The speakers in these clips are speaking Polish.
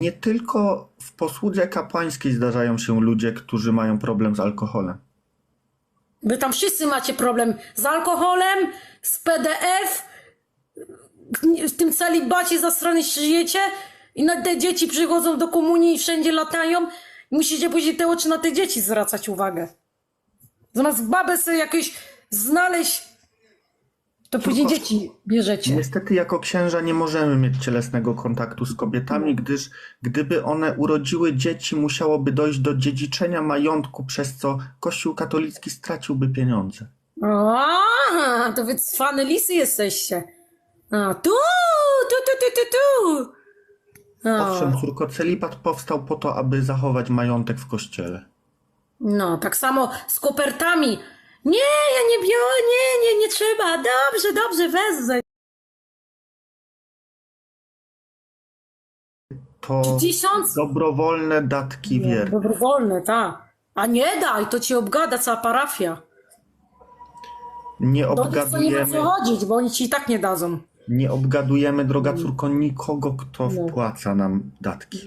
Nie tylko w posłudze kapłańskiej zdarzają się ludzie, którzy mają problem z alkoholem. Wy tam wszyscy macie problem z alkoholem, z PDF, w tym celibacie zasrany żyjecie i na te dzieci przychodzą do komunii i wszędzie latają musicie później te oczy na te dzieci zwracać uwagę. Zamiast babę sobie jakieś znaleźć, to później dzieci bierzecie. Niestety, jako księża nie możemy mieć cielesnego kontaktu z kobietami, gdyż gdyby one urodziły dzieci, musiałoby dojść do dziedziczenia majątku, przez co Kościół katolicki straciłby pieniądze. A, to wy cwane lisy jesteście. A, tu, tu, tu, tu, tu, tu. Owszem, córko, celibat powstał po to, aby zachować majątek w kościele. no, tak samo z kopertami. Nie, ja nie biorę, nie, nie, nie trzeba. Dobrze, dobrze, wezmę. To Tysiąc? dobrowolne datki wier. Dobrowolne, tak. A nie daj, to ci obgada cała parafia. Nie nic to nie ma obgadujemy, co chodzić, bo oni ci i tak nie dadzą. nie obgadujemy, droga córko, nikogo, kto wpłaca nam datki.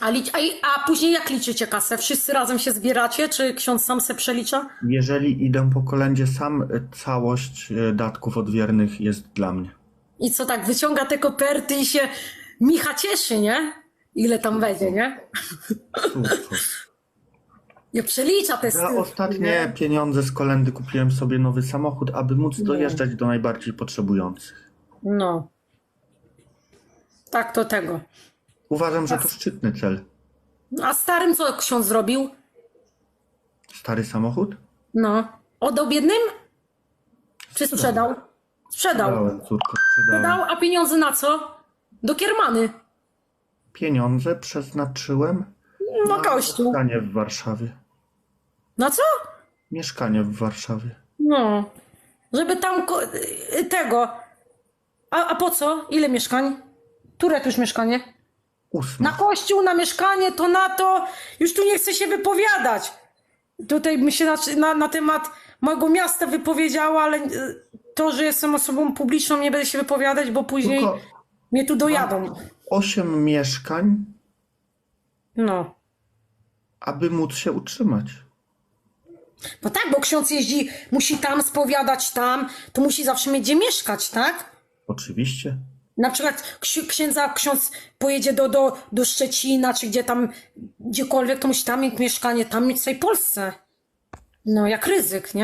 A, lic- a, a później jak liczycie kasę? Wszyscy razem się zbieracie, czy ksiądz sam se przelicza? Jeżeli idę po kolędzie sam, y, całość y, datków odwiernych jest dla mnie. I co tak, wyciąga te koperty i się Micha cieszy, nie? Ile tam będzie, nie? Córko. Nie przelicza te Za ostatnie nie? pieniądze z kolendy kupiłem sobie nowy samochód, aby móc dojeżdżać do najbardziej potrzebujących. No. Tak, to tego. Uważam, że to szczytny cel. A starym co ksiądz zrobił? Stary samochód? No. Oddał biednym? Czy sprzedał? Sprzedał. Sprzedałem, córko, sprzedałem. Sprzedał, a pieniądze na co? Do kiermany. Pieniądze przeznaczyłem Na kościół. mieszkanie w Warszawie. Na co? Mieszkanie w Warszawie. No. Żeby tam ko- y, tego. A, a po co? Ile mieszkań? Które tu już mieszkanie? Ósmy. Na kościół, na mieszkanie, to na to. Już tu nie chcę się wypowiadać. Tutaj bym się na, na, na temat mojego miasta wypowiedziała, ale y, to, że jestem osobą publiczną, nie będę się wypowiadać, bo później Tylko mnie tu dojadą. osiem mieszkań, No. aby móc się utrzymać. No tak, bo ksiądz jeździ, musi tam spowiadać tam, to musi zawsze mieć gdzie mieszkać, tak? Oczywiście. Na przykład ksi- księdza, ksiądz pojedzie do, do, do Szczecina, czy gdzie tam, gdziekolwiek, to musi tam mieć mieszkanie, tam mieć w całej Polsce. No, jak ryzyk, nie?